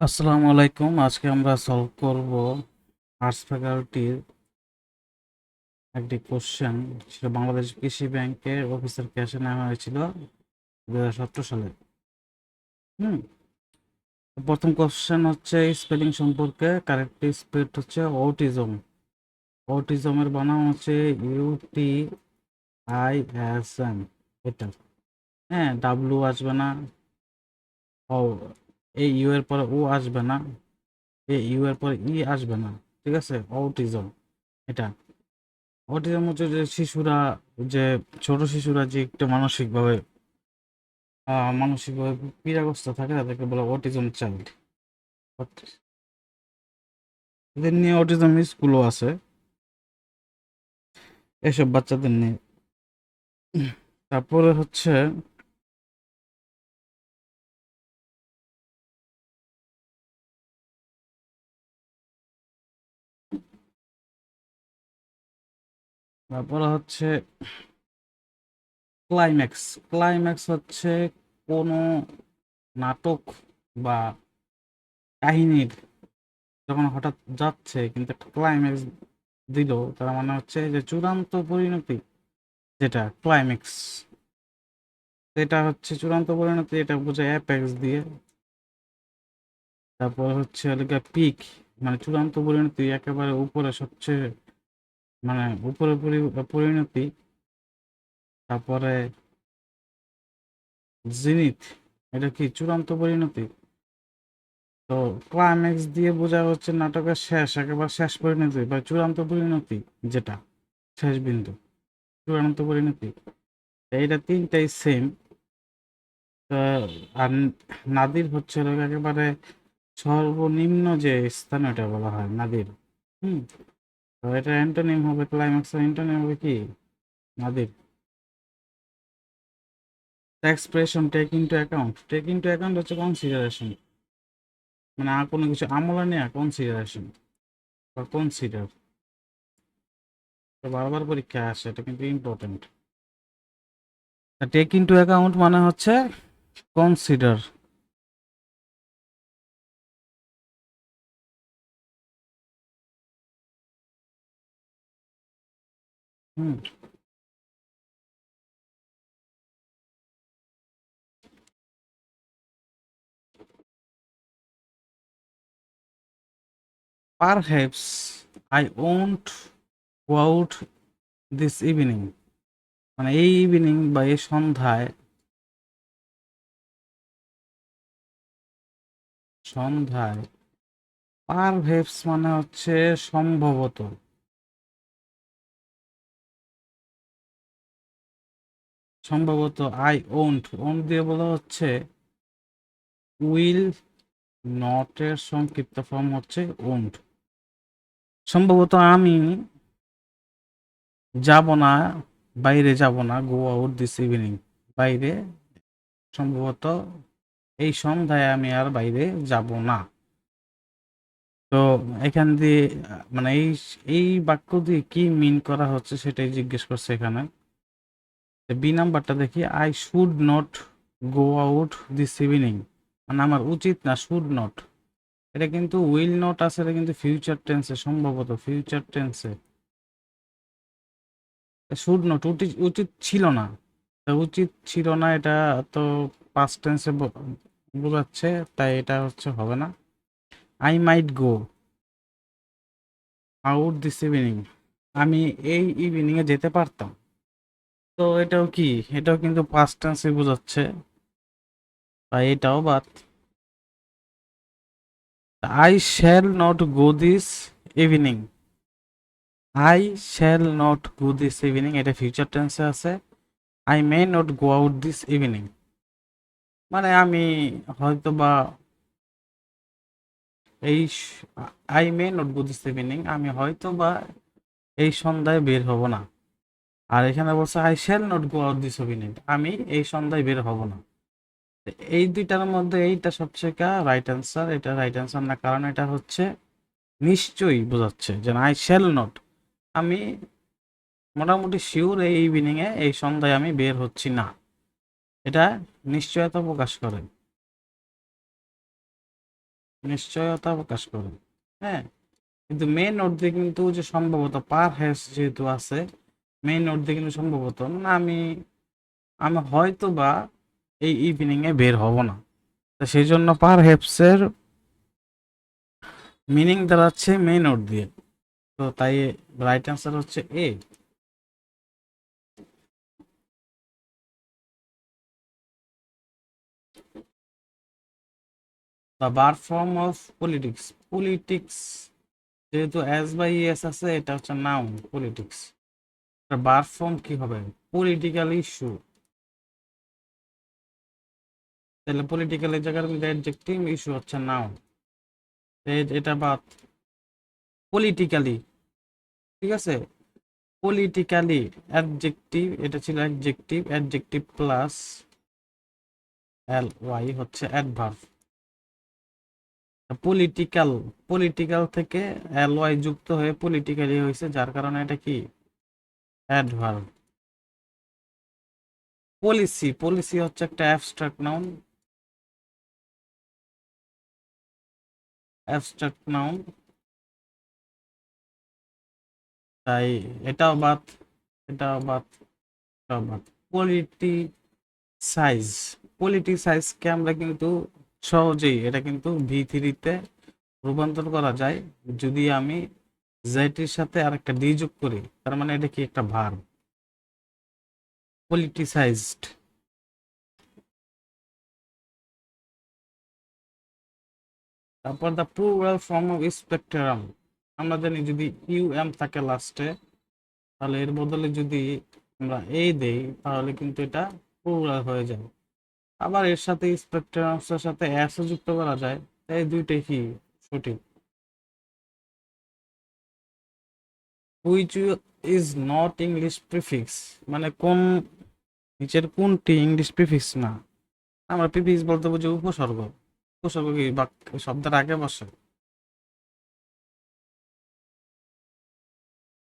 আসসালামু আলাইকুম। আজকে আমরা সলভ করব আর্টস ফ্যাকাল্টির একটি কোশ্চেন সেটা বাংলাদেশ কৃষি ব্যাংকের অফিসার ক্যাশে নেওয়া হয়েছিল দু হাজার সতেরো সালে। হুম? প্রথম কোশ্চেন হচ্ছে স্পেলিং সম্পর্কে কারেক্ট স্পেল হচ্ছে অটিজম অটিজমের বানান হচ্ছে ইউটি আই এস এম এটা। হ্যাঁ ডাব্লু আসবে না। এই ইউ এর পরে ও আসবে না এ ইউ এর পরে ই আসবে না, ঠিক আছে? অটিজম এটা। অটিজম হচ্ছে যে শিশুরা, যে ছোট শিশুরা যে একটু মানসিকভাবে মানসিকভাবে পীড়াগ্রস্ত থাকে, তাদেরকে বলে অটিজম চাইল্ড এদের নিয়ে অটিজম স্কুলও আছে। এসব বাচ্চাদের নিয়ে। তারপরে হচ্ছে তারপরে হচ্ছে ক্লাইম্যাক্স ক্লাইম্যাক্স হচ্ছে কোনো নাটক বা কাহিনীর যখন হঠাৎ যাচ্ছে কিন্তু একটা ক্লাইম্যাক্স দিল, তার মানে হচ্ছে যে চূড়ান্ত পরিণতি যেটা ক্লাইম্যাক্স এটা হচ্ছে চূড়ান্ত পরিণতি, এটা বোঝায় অ্যাপেক্স দিয়ে। তারপর হচ্ছে পিক মানে চূড়ান্ত পরিণতি একেবারে উপরে সবচেয়ে মানে উপরে পরিণতি, তারপরে জিনিত, এটা কি চূড়ান্ত পরিণতি? তো ক্লাইম্যাক্স দিয়ে বোঝা হচ্ছে নাটকের শেষ, একেবারে শেষ পরিণতি বা চূড়ান্ত পরিণতি যেটা, শেষ বিন্দু, চূড়ান্ত পরিণতি। এইটা তিনটাই সেম আর নাদির হচ্ছে একেবারে সর্বনিম্ন যে স্থান, ওটা বলা হয় নাদির। হুম? তো এটা অ্যান্টোনিম হবে ক্লাইম্যাক্স অ্যান্টোনিম হবে কি? Nadir. Expression take into account take into account হচ্ছে কনসিডারেশন মানে আর কোনো কিছু আমলা নেয়া কনসিডারেশন বা কনসিডার বারবার পরীক্ষায় আসে, এটা কিন্তু ইম্পর্টেন্ট টেক ইনটু অ্যাকাউন্ট মানে হচ্ছে consider hmm. Perhaps I won't go out this evening. মানে এই ইভিনিং বা এই সন্ধ্যায় সন্ধ্যায় পারভেপস মানে হচ্ছে সম্ভবত। সম্ভবত আই ওন্ট ওন্ট দিয়ে বলা হচ্ছে উইল নটের সংক্ষিপ্ত ফর্ম হচ্ছে ওন্ট সম্ভবত আমি যাব না, বাইরে যাব না গো আউট দিস ইভিনিং বাইরে, সম্ভবত এই সন্ধ্যায় আমি আর বাইরে যাব না। তো এখান দিয়ে মানে এই এই বাক্য দিয়ে কি মিন করা হচ্ছে সেটাই জিজ্ঞেস করছে এখানে। বি নাম্বারটা দেখি I should not go out this evening মানে আমার উচিত না শুড নট এটা কিন্তু উইল নট আছে, এটা কিন্তু ফিউচার টেন্সে সম্ভবত ফিউচার টেন্সে শুড নট উচিত ছিল না। উচিত ছিল না, এটা তো পাস্ট টেন্সে বোঝাচ্ছে, তাই এটা হচ্ছে হবে না। I might go out this evening আমি এই ইভিনিংয়ে যেতে পারতাম। তো এটাও কি? এটাও কিন্তু পাস্ট টেন্সে বোঝাচ্ছে। তাই এটাও বাদ। I shall not go this evening I shall not go this evening এটা ফিউচার টেন্সে আছে। I may not go out this evening মানে আমি হয়তো বা এই I may not go this evening আমি হয়তো বা এই সন্ধ্যায় বের হব না। আর এখানে বলছে I shall not go out this evening আমি এই সন্ধ্যায় বের হব না। এই দুইটার মধ্যে এইটা সবচেয়ে রাইট অ্যান্সার এটা রাইট অ্যান্সার না, কারণ এটা হচ্ছে নিশ্চয়ই বোঝাচ্ছে যে আই শ্যাল নট আমি মোটামুটি শিওর এই ইভিনিংয়ে এই সন্ধ্যায় আমি বের হচ্ছি না। এটা নিশ্চয়তা প্রকাশ করে। নিশ্চয়তা প্রকাশ করে। হ্যাঁ কিন্তু মেন নোট দিয়ে কিন্তু যে সম্ভবত পার হ্যাশ যেহেতু আছে মেন নোট দিয়ে কিন্তু সম্ভবত না, আমি আমি হয়তো বা এই ইভিনিং এ বের হব না। তো সেই জন্য পার হ্যাপসের মিনিং দাঁড়াচ্ছে মেন রোড দিয়ে। তো তাই রাইট অ্যান্সার হচ্ছে এ দ্য বার ফর্ম অফ পলিটিক্স পলিটিক্স যেহেতু এস বাই এস আছে, এটা হচ্ছে নাউন পলিটিক্স বার ফর্ম কি হবে? পলিটিক্যাল ইস্যু তাহলে পলিটিক্যাল এই জায়গার মধ্যে অ্যাডজেক্টিভ ইস্যু হচ্ছে নাউন এটা বাদ। পলিটিক্যালি ঠিক আছে? পলিটিক্যালি অ্যাডজেক্টিভ এটা ছিল adjective adjective plus L Y হচ্ছে অ্যাডভার্ব পলিটিক্যাল পলিটিক্যাল থেকে এল ওয়াই যুক্ত হয়ে পলিটিক্যালি হয়েছে, যার কারণে এটা কি? অ্যাডভার্ব পলিসি পলিসি হচ্ছে একটা অ্যাবস্ট্রাক্ট নাউন অ্যাবস্ট্রাক্ট নাউন তাই এটাও বাদ এটাও বাদ এটাও বাদ। পলিটি সাইজ পলিটি সাইজকে আমরা কিন্তু সহজেই, এটা কিন্তু ভি থ্রিতে রূপান্তর করা যায়। যদি আমি জেটির সাথে আর একটা ডি যোগ করি, তার মানে এটা কি একটা ভার? পলিটিসাইজড তারপর the plural form of spectrum আমরা জানি যদি ইউ এম থাকে লাস্টে তাহলে এর বদলে যদি আমরা এই দেই, তাহলে কিন্তু এটা প্লুরাল হয়ে যাবে। আবার এর সাথে স্পেকট্রামসের সাথে অ্যাসও যুক্ত করা যায় এই দুইটাই কি সঠিক? Which is not English prefix মানে কোন নিচের কোনটি ইংলিশ প্রিফিক্স না? আমরা প্রিফিক্স বলতে বুঝি উপসর্গ। উপসর্গ কি? বাক্য শব্দের আগে বসে।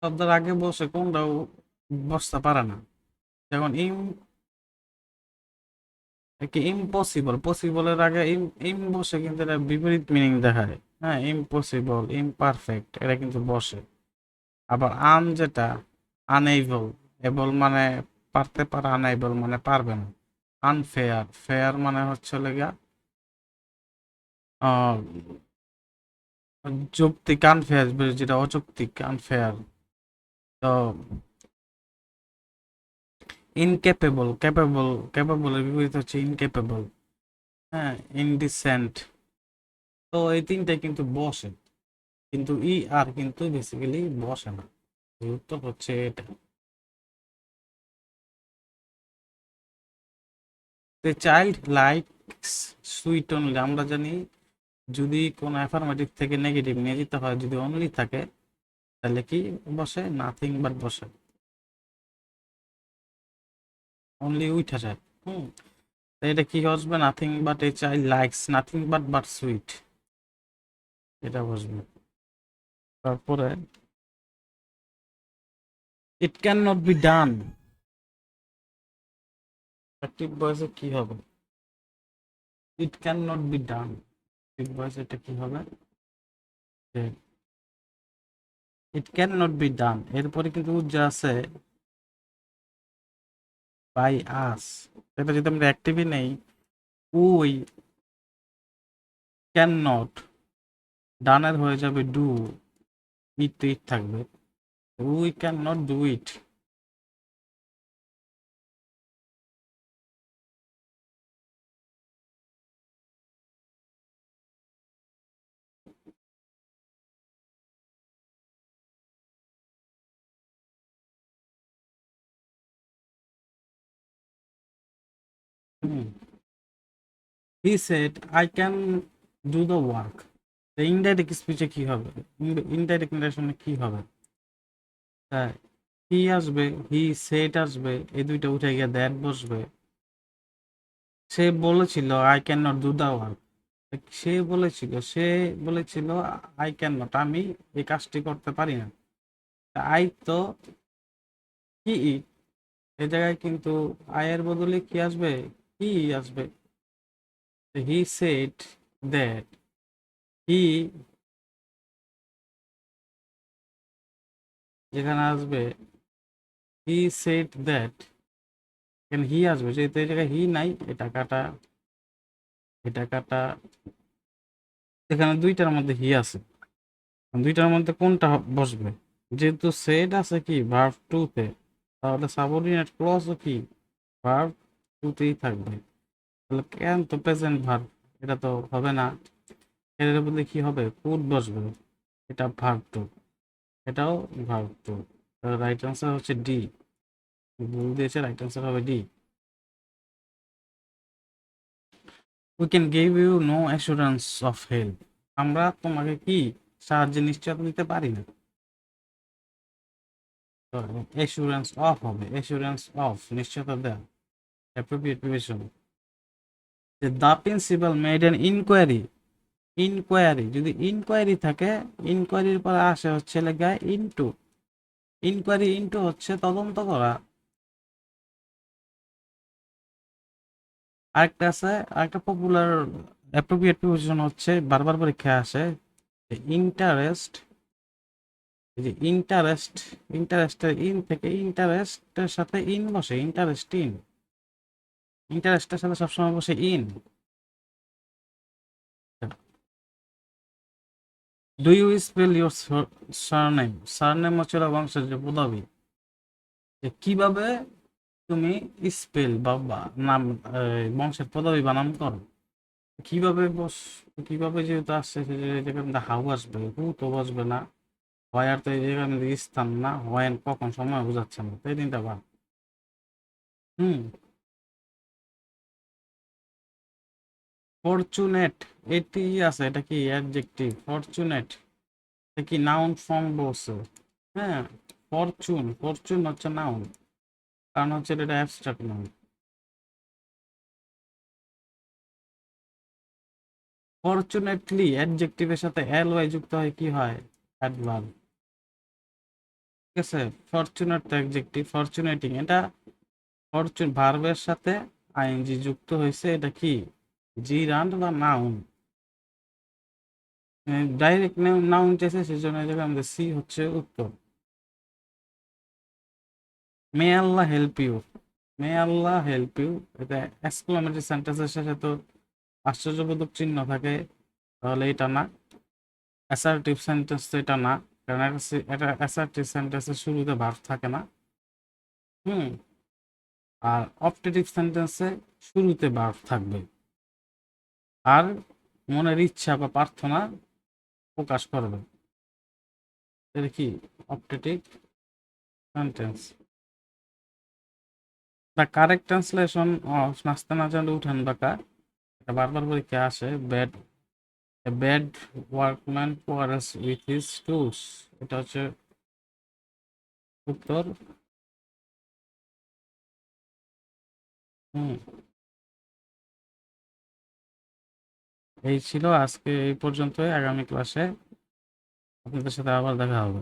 শব্দের আগে বসে কোনটাও বসতে পারে না। যেমন ইম কি ইম্পসিবল পসিবলের আগে ইম ইম বসে কিন্তু এটা বিপরীত মিনিং দেখায়। হ্যাঁ ইম্পসিবল ইমপারফেক্ট এটা কিন্তু বসে। আবার আন যেটা আনএবল এবল মানে পারতে পারে আনএবল মানে পারবে না। আনফেয়ার ফেয়ার মানে হচ্ছে লেগা যৌক্তিক আনফেয়ার যেটা অযৌক্তিক আনফেয়ার তো ইনক্যাপেবল ক্যাপেবল ক্যাপেবলের বিপরীত হচ্ছে ইনক্যাপেবল হ্যাঁ ইনডিসেন্ট তো এই তিনটাই কিন্তু বসে। কিন্তু ই আর কিন্তু বেসিক্যালি বসে না। উত্তর হচ্ছে এটা। The child likes sweet only আমরা জানি যদি কোনো অ্যাফার্মেটিভ থেকে নেগেটিভ নিয়ে যেতে হয়, যদি অনলি থাকে, তাহলে কি বসে? নাথিং বাট বসে। অনলি উইঠা যায়। হুম। এটা কি বসবে? Nothing but a child likes nothing but but sweet এটা বসবে। তারপরে it can not be done active ভয়েসে কি হবে? It can not be done active ভয়েসে এটা কি হবে? It can not be done এরপরে কিন্তু যা আছে বাই আস এটা যদি আমরা অ্যাক্টিভই নেই উই ক্যান নট ডানের হয়ে যাবে do ইট তো ইট থাকবে we can not do it he said I can do the work Indirect স্পিচে কি হবে? ইনডাইরেক্ট নারেশনে কি হবে? হ্যাঁ হি আসবে? হি সেট আসবে, এই দুইটা উঠে গিয়ে দ্যাট বসবে। সে বলেছিল I can not do the work সে বলেছিল সে বলেছিল আই ক্যান নট আমি এই কাজটি করতে পারি না। আই তো কি এই জায়গায় কিন্তু আয়ের বদলে কি আসবে? কি আসবে? হি সেট দ্যাট হি যেখানে আসবে হি সেট দ্যাট এখানে হি আসবে, যেহেতু এই জায়গায় হি নাই এই টাকাটা এই টাকাটা এখানে দুইটার মধ্যে হি আছে। দুইটার মধ্যে কোনটা বসবে? যেহেতু সেট আছে কি ভার্ব টুতে তাহলে সাবঅর্ডিনেট ক্লজও কি? ভার্ব টুতেই থাকবে। তাহলে কেন তো প্রেজেন্ট ভার্ভ এটা তো হবে না। এর বলতে কি হবে? কুড বসবে। এটা ভার্ব টু এটাও ভার্ব টু রাইট আনসার হচ্ছে ডি ভুল দিয়েছে রাইট আনসার হবে D we can give you no assurance of help আমরা তোমাকে কি সাহায্যের নিশ্চয়তা দিতে পারি না? অ্যাসুরেন্স অফ হবে। অ্যাসুরেন্স অফ নিশ্চয়তা দেওয়া appropriate preposition the principal made an inquiry inquiry যদি ইনকোয়ারি থাকে ইনকোয়ারির পরে আসে হচ্ছে লেখায় ইনটু ইনকোয়ারি ইনটু হচ্ছে তদন্ত করা। আরেকটা আছে, আরেকটা পপুলার অ্যাপ্রোপ্রিয়েট প্রিপোজিশন হচ্ছে, বারবার পরীক্ষায় আসে ইন্টারেস্ট যে ইন্টারেস্ট ইন্টারেস্টের ইন থেকে ইন্টারেস্টের সাথে ইন বসে ইন্টারেস্ট ইন ইন্টারেস্টের সাথে সবসময় বসে in do you spell your surname surname হচ্ছে বংশের যে পদবী যে কীভাবে তুমি স্পেল বা, বা- নাম বংশের পদবী বানান করো কীভাবে বস কীভাবে যেহেতু আসছে সে জায়গার মধ্যে হাউ আসবে হু তো বসবে না হয় আর তো এই জায়গার মধ্যে স্থান না হয় কখন, সময় বোঝাচ্ছে না তো এই দিনটা বা হুম। ফরচুনেট এটি আছে, এটা কি অ্যাডজেক্টিভ ফরচুনেট এটা কি নাউন ফর্ম বলছে? হ্যাঁ ফরচুন ফরচুন হচ্ছে নাউন কারণ হচ্ছে এটা অ্যাবস্ট্রাক্ট নাউন ফরচুনেটলি অ্যাডজেক্টিভের সাথে এল ওয়াই যুক্ত হয় কি হয়? অ্যাডভার্ব ঠিক আছে ফরচুনেট অ্যাডজেক্টিভ ফরচুনেটিং এটা ফরচুন ভার্বের সাথে আইএনজি যুক্ত হয়েছে, এটা কি? জিরান্ড বা নাউন। ডাইরেক্ট নাউন সি হচ্ছে উত্তর। May Allah help you. May Allah help you. এটা এক্সক্লামেটরি সেন্টেন্সের আশ্চর্যবোধক চিহ্ন থাকে, তাহলে এটা না। অ্যাসার্টিভ সেন্টেন্স তো এটা না, কারণ এটা- অ্যাসার্টিভ সেন্টেন্সের শুরুতে ভার্ব থাকে না। হুম। আর অপটেটিভ সেন্টেন্সে শুরুতে ভার্ব থাকবে। আর মনের ইচ্ছা বা প্রার্থনা প্রকাশ করবে। এটা কি optative sentence the correct translation of নাস্তা না জানলে উঠান বাঁকা এটা বারবার পরীক্ষা আসে bad bad workman quarrels with his tools এটা হচ্ছে উত্তর। হুম। এই ছিল আজকে এই পর্যন্তই। আগামী ক্লাসে আপনাদের সাথে আবার দেখা হবে।